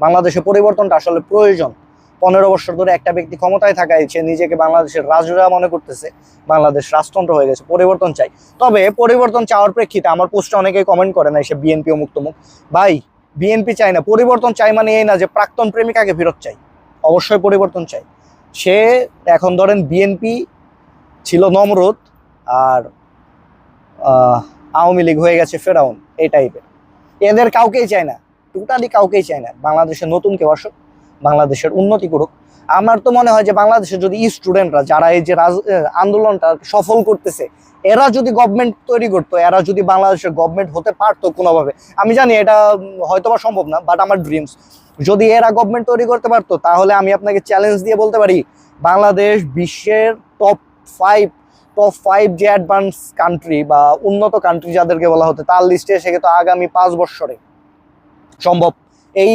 বাংলাদেশে পরিবর্তনটা আসলে প্রয়োজন। পনেরো বছর ধরে একটা ব্যক্তি ক্ষমতায় থাকায় সে নিজেকে বাংলাদেশের রাজরা মনে করতেছে, বাংলাদেশ রাজতন্ত্র হয়ে গেছে, পরিবর্তন চাই। তবে পরিবর্তন চাওয়ার প্রেক্ষিতে আমার পোস্টে অনেকেই কমেন্ট করে না সে বিএনপি ও মুক্তমুখ ভাই, বিএনপি চাই না, পরিবর্তন চাই মানে এই না যে প্রাক্তন প্রেমিকাকে ফেরত চাই। অবশ্যই পরিবর্তন চাই। সে এখন ধরেন বিএনপি ছিল নমরুদ আর আওয়ামী লীগ হয়ে গেছে ফেরাউন, এই টাইপের এদের কাউকেই চায় না। টোটালি কাউকেই চায় না। বাংলাদেশের নতুন কেউ আসুক, বাংলাদেশের উন্নতি করুক। আমার তো মনে হয় যে বাংলাদেশের যদি স্টুডেন্টরা যারা এই যে আন্দোলনটা সফল করতেছে, এরা যদি গভর্নমেন্ট তৈরি করতো, এরা যদি বাংলাদেশের গভর্নমেন্ট হতে পারতো কোনোভাবে, আমি জানি এটা হয়তোবা সম্ভব না বাট আমার ড্রিমস যদি এরা গভর্নমেন্ট তৈরি করতে পারতো, তাহলে আমি আপনাকে চ্যালেঞ্জ দিয়ে বলতে পারি, বাংলাদেশ বিশ্বের টপ ফাইভ টপ ফাইভ যে অ্যাডভান্স কান্ট্রি বা উন্নত কান্ট্রি যাদেরকে বলা হতো, তার লিস্টে এসে কিন্তু আগামী পাঁচ বছরে সম্ভব। এই এই